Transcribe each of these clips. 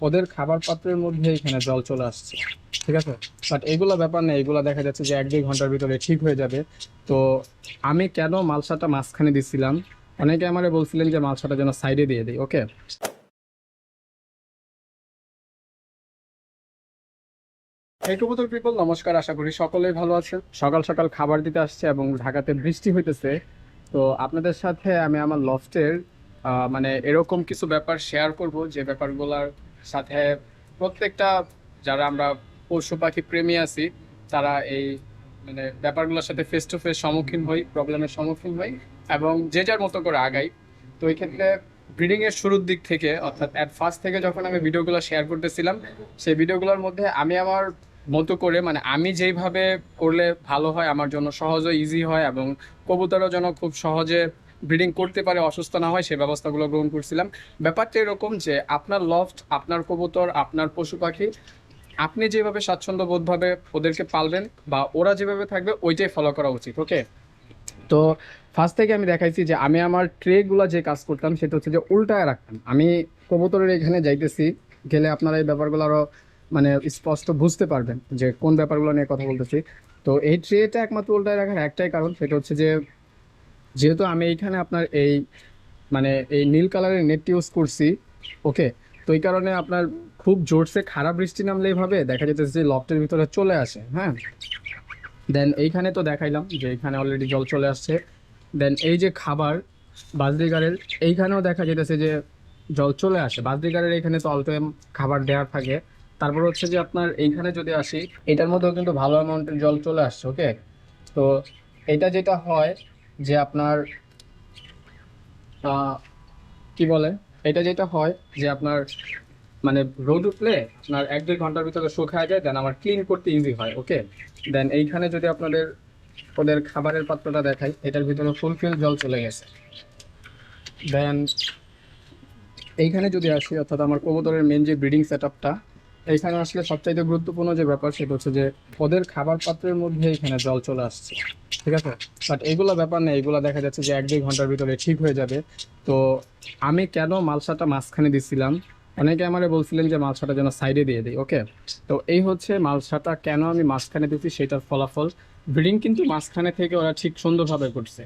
ওদের খাবার পাত্রের মধ্যে এখানে জল চলে আসছে, ঠিক আছে? বাট এগুলো ব্যাপার নেই, এগুলো দেখা যাচ্ছে যে এক দুই ঘণ্টার ভিতরে ঠিক হয়ে যাবে। তো আমি কেন মালসাটা মাঝখানে দিছিলাম? অনেকে আমারে বলছিলেন যে মালসাটা যেন সাইডে দিয়ে দিই ওকে এই পিপল নমস্কার, আশা করি সকলেই ভালো আছেন। সকাল সকাল খাবার দিতে আসছে এবং ঢাকাতে বৃষ্টি হইতেছে। তো আপনাদের সাথে আমি আমার লফটের মানে এরকম কিছু ব্যাপার শেয়ার করব, যে ব্যাপারগুলোর সাথে প্রত্যেকটা, যারা আমরা পশু পাখি প্রেমী আছি, তারা এই মানে ব্যাপারগুলোর সাথে ফেস টু ফেস সম্মুখীন হই প্রবলেমের সম্মুখীন হই, এবং যে যার মতো করে আগাই। তো এই ক্ষেত্রে ব্রিডিং এর শুরুর দিক থেকে, অর্থাৎ অ্যাট ফার্স্ট থেকে যখন আমি ভিডিওগুলো শেয়ার করতেছিলাম, সেই ভিডিওগুলোর মধ্যে আমি আমার মতো করে মানে আমি যেইভাবে করলে ভালো হয়, আমার জন্য সহজ ইজি হয়, এবং কবুতরও যেন খুব সহজে ব্রিডিং করতে পারে, অসুস্থ না হয় সেই ব্যবস্থাগুলো গ্রহণ করছিলাম। ব্যাপারটা এরকম যে, আপনার লফট আপনার কবুতর, আপনার পশু পাখি, আপনি যেভাবে স্বাচ্ছন্দ্যবোধভাবে ওদেরকে পালবেন বা ওরা যেভাবে থাকবে, ওইটাই ফলো করা উচিত ওকে তো ফার্স্ট থেকে আমি দেখাইছি যে, আমি আমার ট্রেগুলো যে কাজ করতাম, সেটা হচ্ছে যে উল্টায় রাখতাম। আমি কবুতরের এখানে যাইতেছি, গেলে আপনারা এই ব্যাপারগুলো আরও মানে স্পষ্ট বুঝতে পারবেন যে কোন ব্যাপারগুলো নিয়ে কথা বলতেছি। তো এই ট্রেটা একমাত্র উল্টায় রাখার একটাই কারণ, সেটা হচ্ছে যে যেহেতু আমি এইখানে আপনার এই মানে এই নীল কালারের নেটটি ইউজ করছি ওকে তো এই কারণে আপনার খুব জোরসে খারাপ বৃষ্টি নামলে এইভাবে দেখা যেতেছে যে লফটের ভিতরে চলে আসে হ্যাঁ? দেন এইখানে তো দেখাইলাম যে এইখানে অলরেডি জল চলে আসছে। দেন এই যে খাবার বাজরিগারের, এইখানেও দেখা যেতেছে যে জল চলে আসে। বাজরিগারের এখানে তো অল্প খাবার দেওয়ার থাকে। তারপর হচ্ছে যে আপনার এইখানে যদি আসি, এটার মধ্যেও কিন্তু ভালো অ্যামাউন্টের জল চলে আসছে ওকে তো এটা যেটা হয় যে আপনার কি বলে? এটা যেটা হয় যে আপনার মানে রোদ উঠলে আপনার এক দুই ঘণ্টার ভিতরে শুকায় যায় দেন আমার ক্লিন করতে ইজি হয় ওকে দেন এইখানে যদি আপনাদের, ওদের খাবারের পাত্রটা দেখাই, এটার ভিতরে ফুলফিল জল চলে গেছে। দেন এইখানে যদি আসি, অর্থাৎ আমার কবুতরের মেন যে ব্রিডিং সেট আপটা এইখানে আসলে সবচাইতে গুরুত্বপূর্ণ যে ব্যাপার সেটা হচ্ছে যে ওদের খাবার পাত্রের মধ্যে এখানে জল চলে আসছে, ঠিক আছে? বাট এগুলো ব্যাপার নেই এগুলো দেখা যাচ্ছে যে এক দুই ঘণ্টার ভিতরে ঠিক হয়ে যাবে। তো আমি কেন মালসাটা মাঝখানে দিছিলাম? অনেকে আমারে বলছিলেন যে মালসাটা যেন সাইডে দিয়ে দিই ওকে তো এই হচ্ছে মালসাটা কেন আমি মাঝখানে দিচ্ছি সেটার ফলাফল। ব্রিডিং কিন্তু মাঝখানে থেকে ওরা ঠিক সুন্দরভাবে করছে,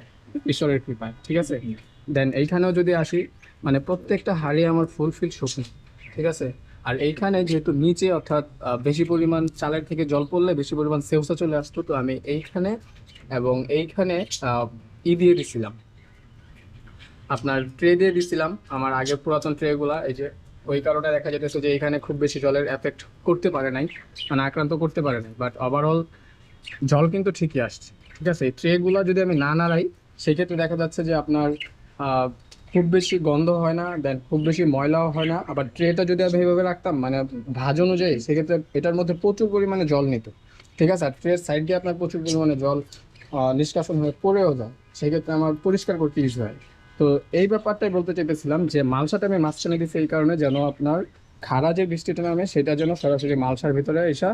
ঈশ্বরের কৃপায়, ঠিক আছে? দেন এইখানেও যদি আসি মানে প্রত্যেকটা হাড়ি আমার ফুলফিল শুকনো ঠিক আছে? আর এইখানে যেহেতু নিচে অর্থাৎ বেশি পরিমাণ চালের থেকে জল পড়লে বেশি পরিমাণ সেউসা চলে আসতো, তো আমি এইখানে এবং এইখানে ই দিয়ে দিছিলাম। আপনার ট্রে দিয়ে দিছিলাম আমার আগের পুরাতন ট্রেগুলা। এই যে ওই কারণে দেখা যেতেছে যে এখানে খুব বেশি জলের এফেক্ট করতে পারে নাই মানে আক্রান্ত করতে পারে নাই। বাট ওভারঅল জল কিন্তু ঠিকই আসছে। ঠিক আছে, এই ট্রেগুলো যদি আমি না নাড়াই, সেক্ষেত্রে দেখা যাচ্ছে যে আপনার খুব বেশি গন্ধ হয় না দেন খুব বেশি ময়লাও হয় না। আবার ট্রেটা যদি আমি এইভাবে রাখতাম মানে ভাজ অনুযায়ী, সেক্ষেত্রে এটার মধ্যে প্রচুর পরিমাণে জল নিত। ঠিক আছে? আর ট্রের সাইড দিয়ে আপনার প্রচুর পরিমাণে জল নিষ্কাশন হয়ে পড়েও যায়। সেক্ষেত্রে আমার পরিষ্কার করতে ইউজ হয়। তো এই ব্যাপারটাই বলতে চেয়েছিলাম যে, মালসাটা আমি মাঝখানে দিচ্ছি এই কারণে যেন আপনার খাড়া যে বৃষ্টিটা নামে, সেটা যেন সরাসরি মালসার ভিতরে এসা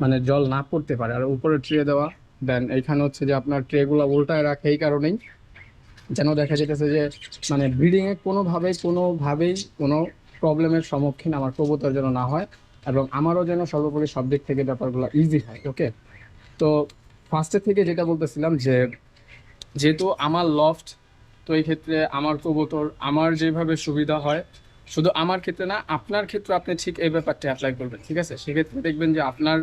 মানে জল না পড়তে পারে। আর উপরে ট্রে দেওয়া দেন এইখানে হচ্ছে যে আপনার ট্রেগুলো উল্টায় রাখে এই কারণেই। যেন দেখা যেতেছে যে মানে ব্রিডিংয়ে কোনোভাবেই কোনোভাবেই কোনো প্রবলেমের সম্মুখীন আমার কবুতর যেন না হয় এবং আমারও যেন সর্বোপরি সব দিক থেকে ব্যাপারগুলো ইজি হয় ওকে তো ফার্স্টের থেকে যেটা বলতেছিলাম যে, যেহেতু আমার লফট তো এই ক্ষেত্রে আমার কবুতর, আমার যেভাবে সুবিধা হয়, শুধু আমার ক্ষেত্রে না, আপনার ক্ষেত্রে আপনি ঠিক এই ব্যাপারটা অ্যাপ্লাই করবেন, ঠিক আছে? সেক্ষেত্রে দেখবেন যে আপনার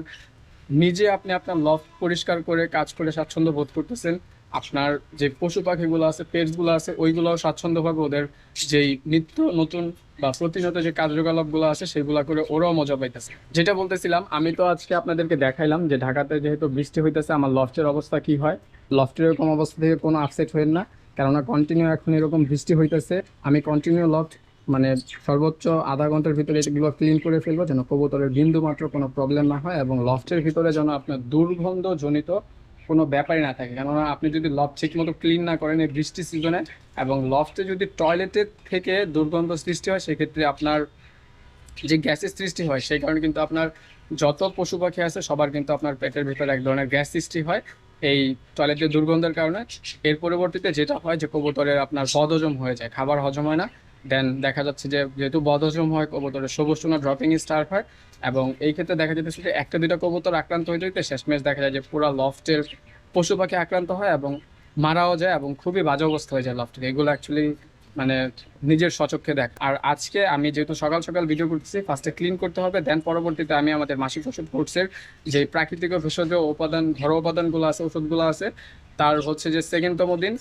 নিজে আপনি আপনার লফট পরিষ্কার করে, কাজ করে স্বাচ্ছন্দ্য বোধ করতেছেন আপনার যে পশু পাখিগুলো আছে, পেটসগুলো আছে ওইগুলোও স্বাচ্ছন্দ্যভাবে ওদের যেই নিত্য নতুন বা প্রতিনিয়ত যে কার্যকলাপগুলো আছে, সেগুলো করে ওরাও মজা পাইতেছে। যেটা বলতেছিলাম, আমি তো আজকে আপনাদেরকে দেখাইলাম যে ঢাকাতে যেহেতু বৃষ্টি হইতেছে, আমার লফটের অবস্থা কি হয়? লফটের এরকম অবস্থা থেকে কোনো আপসেট হইন না, কেননা কন্টিনিউ এখন এরকম বৃষ্টি হইতেছে। আমি কন্টিনিউ লফট মানে সর্বোচ্চ আধা ঘণ্টার ভিতরে এগুলো ক্লিন করে ফেলব, যেন কবুতরের বিন্দু মাত্র কোনো প্রবলেম না হয়, এবং লফটের ভিতরে যেন আপনার দুর্গন্ধজনিত কোনো ব্যাপারই না থাকে। কেননা আপনি যদি লফট ঠিক মতো ক্লিন না করেন এই বৃষ্টি সিজনে এবং লফটে যদি টয়লেটের থেকে দুর্গন্ধ সৃষ্টি হয়, সেক্ষেত্রে আপনার যে গ্যাসের সৃষ্টি হয়, সেই কারণে কিন্তু আপনার যত পশু পাখি আছে, সবার কিন্তু আপনার পেটের ভিতরে এক ধরনের গ্যাস সৃষ্টি হয় এই টয়লেটের দুর্গন্ধের কারণে। এর পরবর্তীতে যেটা হয় যে কবুতরের আপনার বদহজম হয়ে যায়, খাবার হজম হয় না। দেন দেখা যাচ্ছে যে যেহেতু বদহজম হয়, কবুতরের সবুজ চুনা ড্রপিং স্টার্ট হয় এবং এই ক্ষেত্রে দেখা যেতেছে যে একটা দুটো কবুতর আক্রান্ত হয়ে যেতে শেষমেশ দেখা যায় যে পুরো লফটের পশু পাখি আক্রান্ত হয় এবং মারাও যায় এবং খুবই বাজে অবস্থা হয়ে যায় লফটের। এগুলো অ্যাকচুয়ালি মানে নিজের সচক্ষে দেখ। আর আজকে আমি যেহেতু সকাল সকাল ভিডিও করতেছি ফার্স্টে ক্লিন করতে হবে দেন পরবর্তীতে আমি আমাদের মাসিক ওষুধ কোর্সের যে প্রাকৃতিক ভেষজ উপাদান, ঘরোয়া উপাদানগুলো আছে, ওষুধগুলো আছে, তার হচ্ছে যে সেকেন্ডতম দিন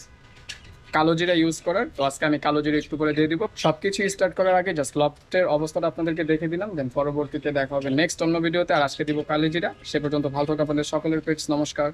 কালো জিরা ইউজ করার। তো আজকে আমি কালো জিরা একটু করে দিয়ে দিব। সব কিছু স্টার্ট করার আগে জাস্ট লফটের অবস্থাটা আপনাদেরকে দেখে দিলাম দেন পরবর্তীতে দেখা হবে নেক্সট অন্য ভিডিওতে আর আজকে দিব কালো জিরা। সে পর্যন্ত ভালো থাকে আপনাদের সকলের পেটস, নমস্কার।